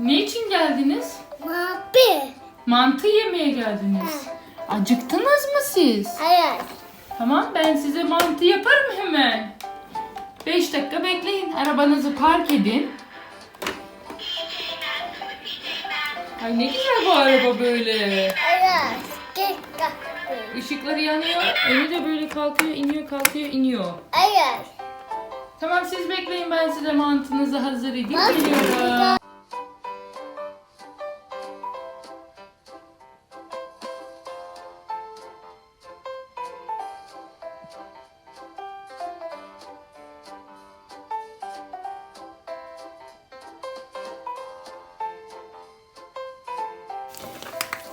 Ne için geldiniz? Mantı. Mantı yemeye geldiniz. Acıktınız mı siz? Evet. Tamam ben size mantı yaparım hemen. 5 dakika bekleyin. Arabanızı park edin. Ay ne güzel bu araba böyle. Evet. Işıkları yanıyor. Önü de böyle kalkıyor, iniyor, kalkıyor, iniyor. Evet. Tamam siz bekleyin ben size mantınızı hazır edeyim. Geliyorum.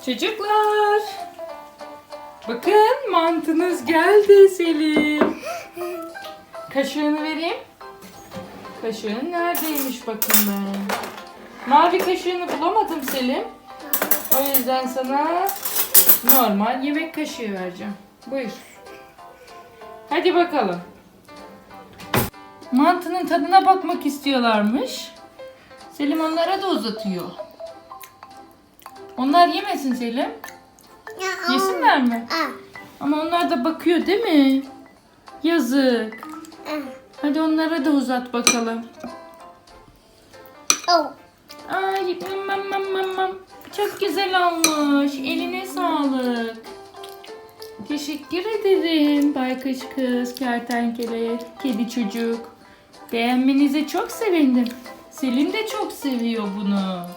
Çocuklar. Bakın mantınız geldi Selim. Kaşığını vereyim. Kaşığın neredeymiş bakın ben. Mavi kaşığını bulamadım Selim. O yüzden sana normal yemek kaşığı vereceğim. Buyur. Hadi bakalım. Mantının tadına bakmak istiyorlarmış. Selim onlara da uzatıyor. Onlar yemesin Selim. Ya, Yesinler mi? Ah. Ama onlar da bakıyor değil mi? Yazık. Ah. Hadi onlara da uzat bakalım. Oh. Ay mam mam mam mam. Çok güzel olmuş. Eline sağlık. Teşekkür ederim baykuş kız, kertenkele, kedi çocuk. Beğenmenize çok sevindim. Selim de çok seviyor bunu.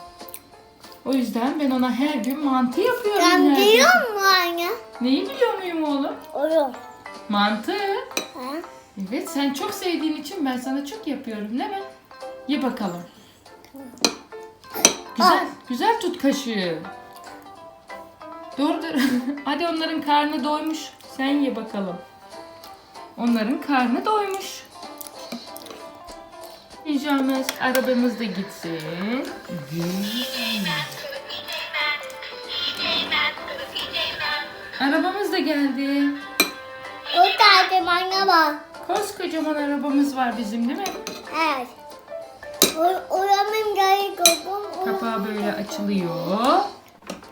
O yüzden ben ona her gün mantı yapıyorum. Sen neredeyse. biliyor musun anne? Neyi biliyor muyum oğlum? Olur. Mantı. Ha? Evet sen çok sevdiğin için ben sana çok yapıyorum değil mi? Ye bakalım. Güzel, güzel tut kaşığı. Dur dur. Hadi onların karnı doymuş. Sen ye bakalım. Onların karnı doymuş. Pijamamız, arabamız da gitsin. Arabamız da geldi. Tadı bana bak. Koskocaman arabamız var bizim değil mi? Evet. O, uyanmam gerek babam. Kapağı böyle açılıyor.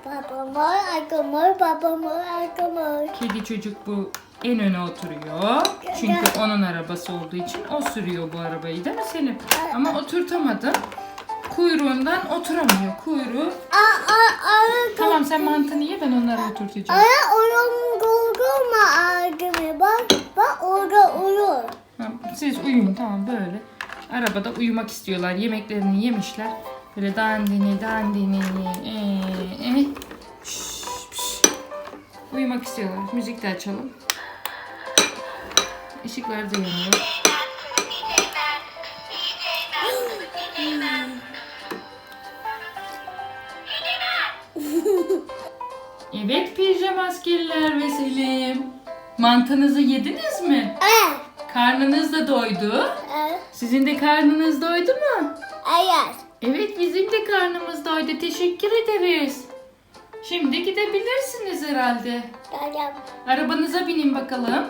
Babam var, arkam var, babam var, arkam var. Kedi çocuk bu en öne oturuyor. Çünkü onun arabası olduğu için o sürüyor bu arabayı değil mi Selim? Ama oturtamadım. Kuyruğundan oturamıyor. Kuyruğu. Aa, aa, aa, Tamam sen mantını ye ben onları oturtacağım. Aa, uyan korkma arkama bak. Bak orada uyur. Siz uyuyun tamam böyle. Arabada uyumak istiyorlar. Yemeklerini yemişler. Böyle dandini dandini. Ee, ee. Şş, şş. Uyumak istiyorlar. Müzik de açalım. Işıklar da yanıyor. Evet pijama askeriler ve Selim. Mantınızı yediniz mi? Evet. Karnınız da doydu. Evet. Sizin de karnınız doydu mu? Evet. Evet bizim de karnımız doydu. Teşekkür ederiz. Şimdi gidebilirsiniz herhalde. Tamam. Arabanıza binin bakalım.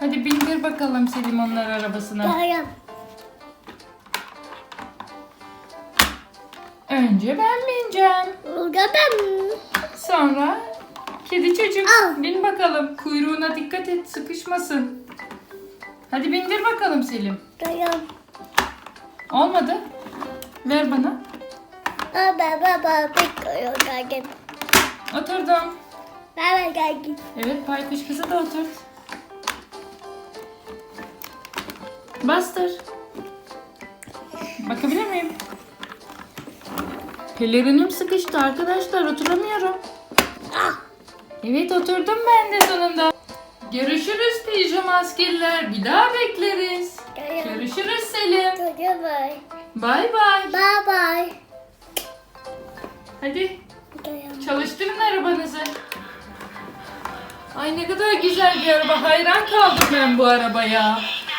Hadi bindir bakalım Selim onlar arabasına. Tamam. Önce ben bineceğim. Orada ben. Sonra kedi çocuk. Al. Bin bakalım. Kuyruğuna dikkat et sıkışmasın. Hadi bindir bakalım Selim. Tamam. Olmadı. Ver bana. Baba baba bekliyor geldim. Oturdum. Baba geldim. Evet baykuş kızı da oturt. Bastır. Bakabilir miyim? Pelerinim sıkıştı arkadaşlar oturamıyorum. Evet oturdum ben de sonunda. Görüşürüz pijama askerler. Bir daha bekleriz. Görüşürüz Selim. Bay bay. Bye bye. Hadi çalıştırın arabanızı. Ay ne kadar güzel bir araba. Hayran kaldım ben bu arabaya.